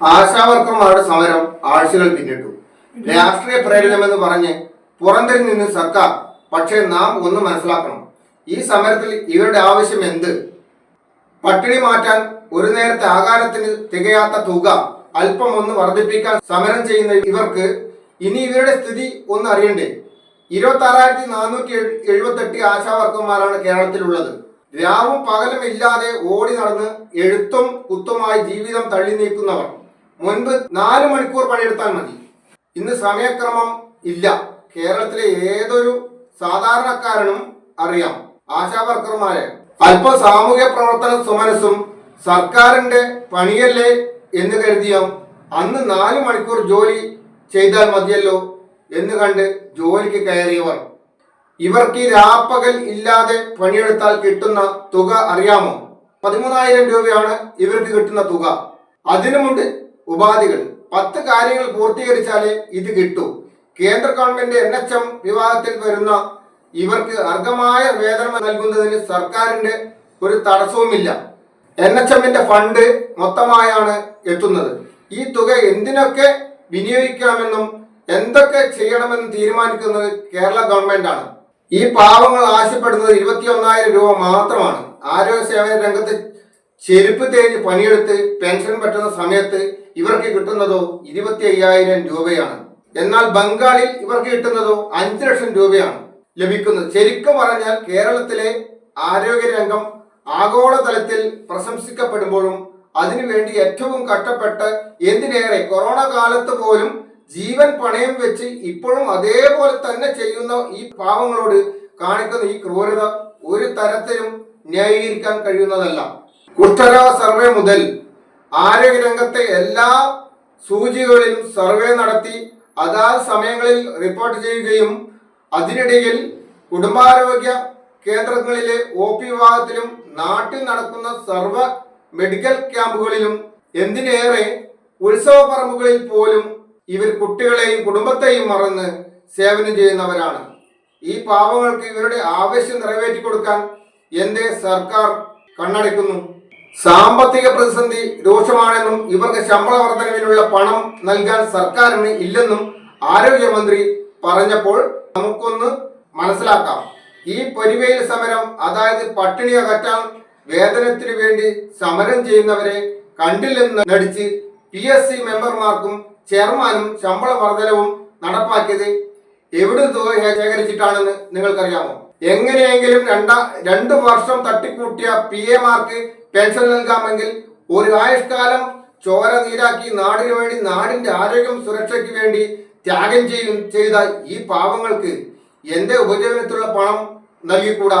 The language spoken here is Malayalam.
ആശാവർക്കർമാരുടെ സമരം ആഴ്ചകൾ പിന്നിട്ടു. രാഷ്ട്രീയ പ്രേരിതമെന്ന് പറഞ്ഞ് പുറന്തരിൽ നിന്ന് സർക്കാർ പക്ഷേ നാം ഒന്ന് മനസ്സിലാക്കണം. ഈ സമരത്തിൽ ഇവരുടെ ആവശ്യം എന്ത്? പട്ടിണി മാറ്റാൻ ഒരു നേരത്തെ ആകാരത്തിന് തികയാത്ത തുക അല്പം ഒന്ന് വർദ്ധിപ്പിക്കാൻ സമരം ചെയ്യുന്ന ഇവർക്ക് ഇനി ഇവരുടെ സ്ഥിതി ഒന്ന് അറിയണ്ടേ? ഇരുപത്തി ആറായിരത്തി നാനൂറ്റി എഴുപത്തെട്ട് ആശാവർക്കർമാരാണ് കേരളത്തിലുള്ളത്. രാവും പകലും ഇല്ലാതെ ഓടി നടന്ന് എഴുത്തും കുത്തുമായി ജീവിതം തള്ളി നീക്കുന്നവർ. മുൻപ് നാല് മണിക്കൂർ പണിയെടുത്താൽ മതി. ഇന്ന് സമയക്രമം ഇല്ല. കേരളത്തിലെ ഏതൊരു സാധാരണക്കാരനും അറിയാം. ആശാവർക്കർമാരെ അല്പ സാമൂഹ്യ പ്രവർത്തന സുമനസും സർക്കാരിന്റെ പണിയല്ലേ എന്ന് കരുതിയ. അന്ന് നാല് മണിക്കൂർ ജോലി ചെയ്താൽ മതിയല്ലോ എന്ന് കണ്ട് ജോലിക്ക് കയറിയവർ. ഇവർക്ക് രാപ്പകൽ ഇല്ലാതെ പണിയെടുത്താൽ കിട്ടുന്ന തുക അറിയാമോ? പതിമൂന്നായിരം രൂപയാണ് ഇവർക്ക് കിട്ടുന്ന തുക. അതിനുമുണ്ട് ഉപാധികൾ. പത്ത് കാര്യങ്ങൾ പൂർത്തീകരിച്ചാലേ ഇത് കിട്ടൂ. കേന്ദ്ര ഗവൺമെന്റ് എൻ എച്ച് എം വിഭാഗത്തിൽ വരുന്ന ഇവർക്ക് അർഹമായ വേതനം നൽകുന്നതിന് സർക്കാരിന്റെ ഒരു തടസ്സവുമില്ല. എൻ എച്ച് എമ്മിന്റെ ഫണ്ട് മൊത്തമായാണ് എത്തുന്നത്. ഈ തുക എന്തിനൊക്കെ വിനിയോഗിക്കാമെന്നും എന്തൊക്കെ ചെയ്യണമെന്നും തീരുമാനിക്കുന്നത് കേരള ഗവൺമെന്റാണ്. ഈ പാവങ്ങൾ ആവശ്യപ്പെടുന്നത് ഇരുപത്തി ഒന്നായിരം രൂപ മാത്രമാണ്. ആരോഗ്യ സേവന രംഗത്ത് ചെരുപ്പ് തേഞ്ഞ് പണിയെടുത്ത് പെൻഷൻ പറ്റുന്ന സമയത്ത് ഇവർക്ക് കിട്ടുന്നതോ ഇരുപത്തി അയ്യായിരം രൂപയാണ്. എന്നാൽ ബംഗാളിൽ ഇവർക്ക് കിട്ടുന്നതോ അഞ്ച് ലക്ഷം രൂപയാണ് ലഭിക്കുന്നത്. ശരിക്കും പറഞ്ഞാൽ കേരളത്തിലെ ആരോഗ്യരംഗം ആഗോളതലത്തിൽ പ്രശംസിക്കപ്പെടുമ്പോഴും അതിനുവേണ്ടി ഏറ്റവും കഷ്ടപ്പെട്ട് എന്തിനേറെ കൊറോണ കാലത്ത് പോലും ജീവൻ പണയം വെച്ച് ഇപ്പോഴും അതേപോലെ തന്നെ ചെയ്യുന്ന ഈ പാവങ്ങളോട് കാണിക്കുന്ന ഈ ക്രൂരത ഒരു തരത്തിലും ന്യായീകരിക്കാൻ കഴിയുന്നതല്ല. കുഷ്ഠരോഗ സർവേ മുതൽ ആരോഗ്യരംഗത്തെ എല്ലാ സൂചികളിലും സർവേ നടത്തി അതാത് സമയങ്ങളിൽ റിപ്പോർട്ട് ചെയ്യുകയും അതിനിടയിൽ കുടുംബാരോഗ്യ കേന്ദ്രങ്ങളിലെ ഒ പി വിഭാഗത്തിലും നാട്ടിൽ നടക്കുന്ന സർവ മെഡിക്കൽ ക്യാമ്പുകളിലും എന്തിനേറെ ഉത്സവ പറമ്പുകളിൽ പോലും ഇവർ കുട്ടികളെയും കുടുംബത്തെയും മറന്ന് സേവനം ചെയ്യുന്നവരാണ്. ഈ പാവങ്ങൾക്ക് ഇവരുടെ ആവശ്യം നിറവേറ്റി കൊടുക്കാൻ എന്റെ സർക്കാർ കണ്ണടയ്ക്കുന്നു. സാമ്പത്തിക പ്രതിസന്ധി രൂക്ഷമാണെന്നും ഇവർക്ക് ശമ്പള വർധനവിനുള്ള പണം നൽകാൻ സർക്കാരിന് ഇല്ലെന്നും ആരോഗ്യമന്ത്രി പറഞ്ഞപ്പോൾ നമുക്കൊന്ന് മനസ്സിലാക്കാം. ഈ പൊരിവെയിൽ സമരം അതായത് പട്ടിണി അകറ്റാൻ വേതനത്തിനു വേണ്ടി സമരം ചെയ്യുന്നവരെ കണ്ടില്ലെന്ന് നടിച്ച് പി എസ് സി മെമ്പർമാർക്കും ചെയർമാനും ശമ്പള വർധനവും നടപ്പാക്കിയത് എവിടെ തുക ശേഖരിച്ചിട്ടാണെന്ന് നിങ്ങൾക്കറിയാമോ? എങ്ങനെയെങ്കിലും രണ്ടാ രണ്ട് വർഷം തട്ടിക്കൂട്ടിയ പി എമാർക്ക് പെൻഷൻ നൽകാമെങ്കിൽ ഒരു ആയുഷ്കാലം ചോര നീരാക്കി നാടിനു വേണ്ടി നാടിന്റെ ആരോഗ്യം സുരക്ഷയ്ക്ക് വേണ്ടി ത്യാഗം ചെയ്യും ചെയ്ത ഈ പാവങ്ങൾക്ക് എന്റെ ഉപജീവനത്തിലുള്ള പണം നൽകിക്കൂടാ?